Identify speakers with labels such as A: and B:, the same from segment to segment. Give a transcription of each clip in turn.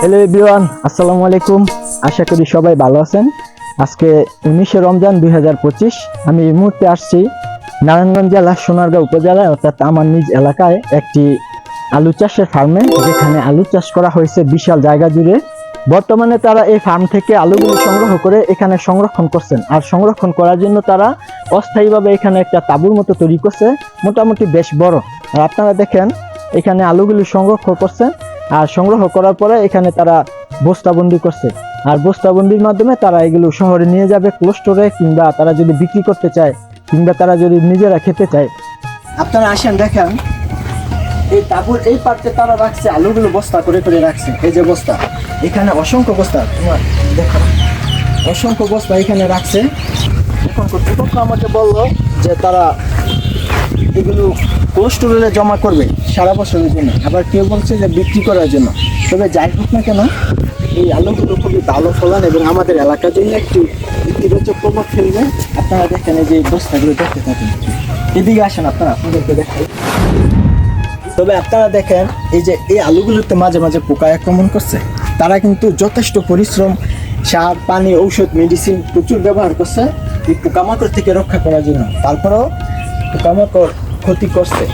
A: Hello everyone আসসালামু আলাইকুম আশা করি সবাই ভালো আছেন। আজকে উনিশে রমজান দুই হাজার পঁচিশ। আমি এই মুহূর্তে আসছি নারায়ণগঞ্জ জেলার সোনারগাঁও উপজেলায়, অর্থাৎ আমার নিজ এলাকায় একটি আলু চাষের ফার্মে, যেখানে আলু চাষ করা হয়েছে বিশাল জায়গা জুড়ে। বর্তমানে তারা এই ফার্ম থেকে আলুগুলো সংগ্রহ করে এখানে সংরক্ষণ করছেন। আর সংরক্ষণ করার জন্য তারা অস্থায়ীভাবে এখানে একটা তাঁবুর মতো তৈরি করছে। মোটামুটি বেশ বড়। আর আপনারা দেখেন, এখানে আলুগুলো সংরক্ষণ করছেন। আর সংগ্রহ করার পরে এখানে তারা বস্তাবন্দি করছে। আর বস্তাবন্দির মাধ্যমে তারা এগুলো শহরে নিয়ে যাবে কোল্ড স্টোরে কিংবা তারা যদি বিক্রি করতে চায়, কিংবা তারা যদি নিজেরা খেতে চায়। আপনারা আসেন, দেখেন। এই তাবুর এই পার্টে তারা রাখছে, আলুগুলো বস্তা করে করে রাখছে। এই যে বস্তা, এখানে অসংখ্য বস্তা। দেখো অসংখ্য বস্তা এখানে রাখছে। এখন আমাকে বলল যে তারা এগুলো কোল্ড স্টোরে জমা করবে। সারা বছরের জন্য। আবার কেউ বলছে যে বিক্রি করার জন্য। তবে যাই হোক না কেন, এই আলুগুলো খুবই ভালো ফলন এবং আমাদের এলাকার জন্য একটি ইতিবাচক প্রভাব ফেলবে। আপনারা দেখেন এই যে বস্তাগুলো দেখতে থাকেন। এদিকে আসেন আপনারা, আপনাদেরকে দেখাই। তবে আপনারা দেখেন, এই যে এই আলুগুলোতে মাঝে মাঝে পোকা আক্রমণ করছে। তারা কিন্তু যথেষ্ট পরিশ্রম, সার, পানি, ঔষধ মেডিসিন প্রচুর ব্যবহার করছে এই পোকামাকড় থেকে রক্ষা করার জন্য। তারপরেও পোকামাকড় ক্ষতি করছে।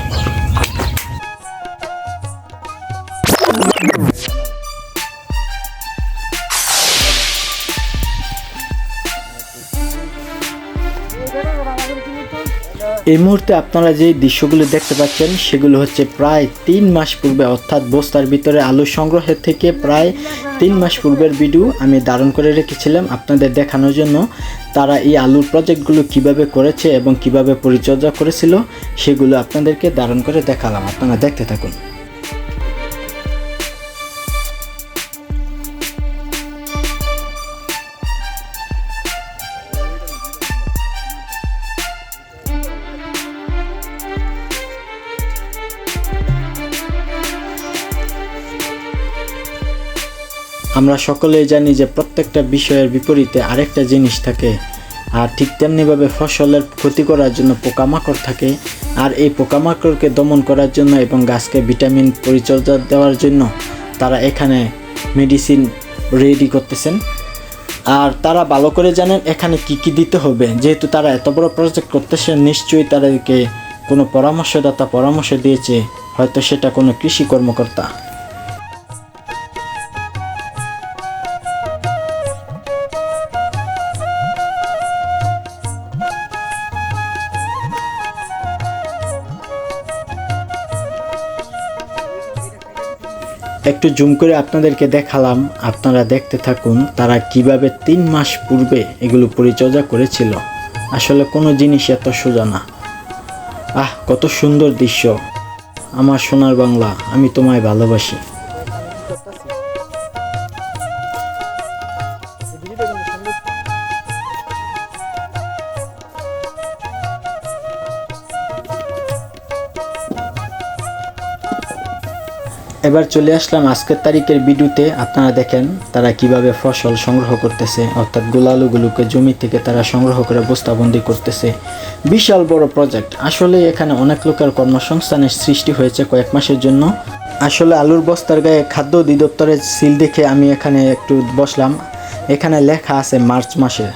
A: এই মুহূর্তে আপনারা যে দৃশ্যগুলো দেখতে পাচ্ছেন, সেগুলো হচ্ছে প্রায় তিন মাস পূর্বে, অর্থাৎ বস্তার ভিতরে আলু সংগ্রহের থেকে প্রায় তিন মাস পূর্বের ভিডিও আমি ধারণ করে রেখেছিলাম আপনাদের দেখানোর জন্য। তারা এই আলুর প্রজেক্টগুলো কীভাবে করেছে এবং কীভাবে পরিচর্যা করেছিল, সেগুলো আপনাদেরকে ধারণ করে দেখালাম। আপনারা দেখতে থাকুন। আমরা সকলেই জানি যে প্রত্যেকটা বিষয়ের বিপরীতে আরেকটা জিনিস থাকে, আর ঠিক তেমনিভাবে ফসলের ক্ষতি করার জন্য পোকামাকড় থাকে, আর এই পোকামাকড়কে দমন করার জন্য এবং গাছকে ভিটামিন পরিচর্যা দেওয়ার জন্য তারা এখানে মেডিসিন রেডি করতেছেন। আর তারা ভালো করে জানেন এখানে কি কি দিতে হবে। যেহেতু তারা এত বড় প্রজেক্ট করতেছেন নিশ্চয়ই তাদেরকে কোনো পরামর্শদাতা পরামর্শ দিয়েছে, হয়তো সেটা কোনো কৃষি কর্মকর্তা। একটু জুম করে আপনাদেরকে দেখালাম, আপনারা দেখতে থাকুন তারা কীভাবে তিন মাস পূর্বে এগুলো পরিচর্যা করেছিল। আসলে কোনো জিনিস এত সোজা না। আহ, কত সুন্দর দৃশ্য। আমার সোনার বাংলা, আমি তোমায় ভালোবাসি। এবার চলে আসলাম আজকের তারিখের ভিডিওতে। আপনারা দেখেন তারা কীভাবে ফসল সংগ্রহ করতেছে, অর্থাৎ গোলালুগুলোকে জমি থেকে তারা সংগ্রহ করে বস্তাবন্দি করতেছে। বিশাল বড় প্রজেক্ট আসলে এখানে অনেক লোকের কর্মসংস্থানের সৃষ্টি হয়েছে কয়েক মাসের জন্য। আসলে আলুর বস্তার গায়ে খাদ্য অধিদপ্তরের সিল দেখে আমি এখানে একটু বসলাম। এখানে লেখা আছে মার্চ মাসে।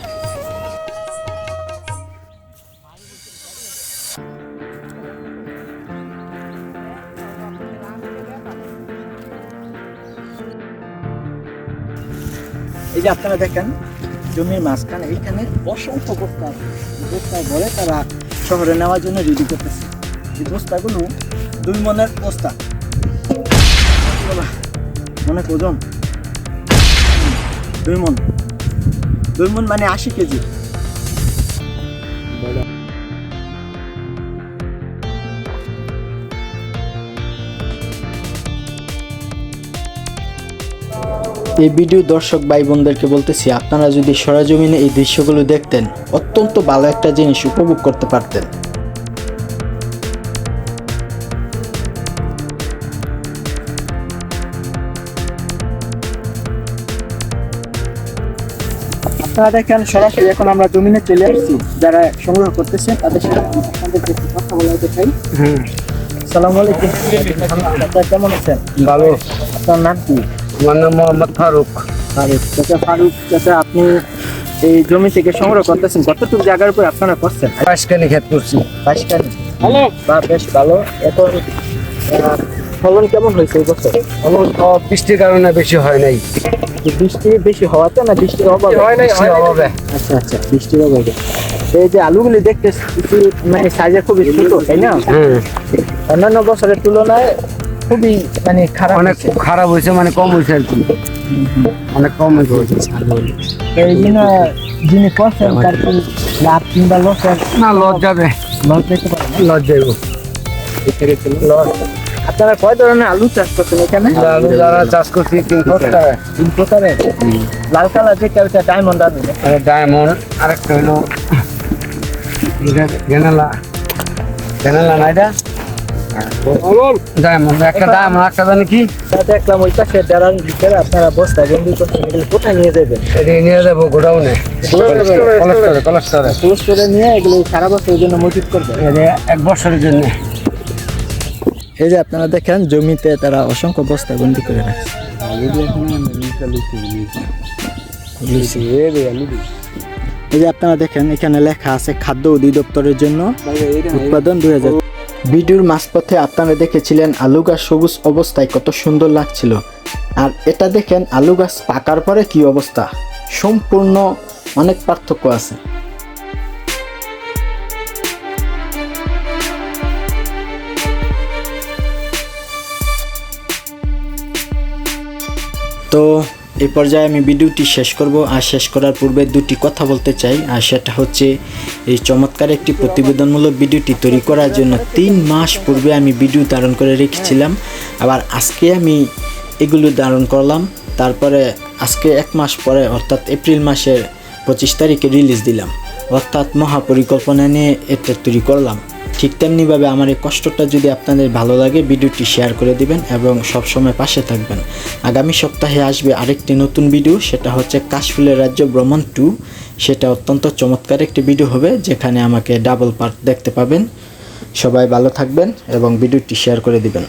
A: এই যে আপনারা দেখেন, জমির মাঝখানে এইখানে অসংখ্য বস্তা বস্তা ভরে তারা শহরে নেওয়ার জন্য রেডি করতেছে। এই বস্তাগুলো দুই মনের বস্তা। অনেক ওজন দুই মন। দুই মন মানে আশি কেজি। এই ভিডিও দর্শক ভাই বোনদেরকে বলতেছি আপনারা যদি সরাজমিনে এই দৃশ্যগুলো দেখতেন অত্যন্ত ভালো একটা জিনিস উপভোগ করতে পারতেন। আপনারা দেখেন সরাসরি এখন আমরা জমিনে চলে আসছি। যারা সংগ্রহ করতেছে তাদের সাথে আপনাদেরকে কথা বলা দেখাই সালাম আলাইকুম। আপনারা কেমন আছেন?
B: ভালো।
A: আপনার নাম কি?
B: আমার নাম মোহাম্মদ ফারুক।
A: ফারুক চাচা ফারুক চাচা আপনি এই জমি থেকে সংগ্রহ করতেছেন কতটুকু জায়গার উপর আপনারা করছেন?
B: পাঁচখানি খেত করছি।
A: বাইশ কানি হ্যালো? বা বেশ ভালো। এখন ফলন কেমন হয়েছে এই বছর?
B: আমার বৃষ্টির কারণে বেশি হয় নাই।
A: বৃষ্টি বেশি হওয়াতে না বৃষ্টির অভাবে?
B: বৃষ্টির অভাবে।
A: আচ্ছা আচ্ছা বৃষ্টির অভাবে। এই যে আলুগুলি দেখতে মানে সাইজে খুবই ছোট তাই না?
B: হ্যাঁ।
A: অন্যান্য বছরের তুলনায় খুবই মানে খারাপ
B: অনেক। খারাপ হয়েছে মানে কম হয়েছে আর কি। অনেক কম হয়েছে।
A: এই জন্য যিনি করছেন তার কি লাভ কিংবা লসের
B: না লজ যাবে।
A: লস দেখতে পারেন
B: লজ যাইব
A: লস আপনারা কয় ধরনের আলু চাষ করছেন এখানে?
B: আলু যারা চাষ করছি তিন টাকা
A: তিন প্রকারের। লাল কালার যেটা ওটা ডায়মন্ড আলু
B: ডায়মন্ড আরেকটা হলো এটা গেনালা গেনালা না এটা? একটা ডায়মন্ড একটা জানি কি?
A: দেখলাম ওই পাশে দাঁড়ান ভিতরে আপনারা বস্তা কোথায় নিয়ে যাবেন?
B: নিয়ে যাব গোডাউনে। কলেস্টরে কলেস্টরে
A: পোস্ট করে নিয়ে এগুলো সারা বছরের জন্য মজুত করবে
B: এক বছরের জন্য।
A: এই যে আপনারা দেখেন জমিতে তারা অসংখ্য বস্তা বন্দি করে রাখছে। এই যে আপনারা দেখেন এখানে লেখা আছে খাদ্য অধিদপ্তরের জন্য উৎপাদন দুই হাজার ভিডিওর মাঝপথে আপনারা দেখেছিলেন আলু গাছ সবুজ অবস্থায় কত সুন্দর লাগছিল। আর এটা দেখেন, আলু গাছ পাকার পরে কি অবস্থা? সম্পূর্ণ অনেক পার্থক্য আছে। তো এই পর্যায়ে আমি ভিডিওটি শেষ করব। আর শেষ করার পূর্বে দুটি কথা বলতে চাই। আর সেটা হচ্ছে, এই চমৎকার একটি প্রতিবেদনমূলক ভিডিওটি তৈরি করার জন্য তিন মাস পূর্বে আমি ভিডিও ধারণ করে রেখেছিলাম। আবার আজকে আমি এগুলো ধারণ করলাম। তারপরে আজকে এক মাস পরে, অর্থাৎ এপ্রিল মাসের পঁচিশ তারিখে রিলিজ দিলাম। অর্থাৎ মহাপরিকল্পনা নিয়ে এটা তৈরি করলাম। ঠিক তেমনিভাবে আমার এই কষ্টটা যদি আপনাদের ভালো লাগে, ভিডিওটি শেয়ার করে দিবেন এবং সবসময় পাশে থাকবেন। আগামী সপ্তাহে আসবে আরেকটি নতুন ভিডিও, সেটা হচ্ছে কাশফুলের রাজ্য ভ্রমণ টু। সেটা অত্যন্ত চমৎকার একটি ভিডিও হবে, যেখানে আমাকে ডাবল পার্ট দেখতে পাবেন। সবাই ভালো থাকবেন এবং ভিডিওটি শেয়ার করে দিবেন।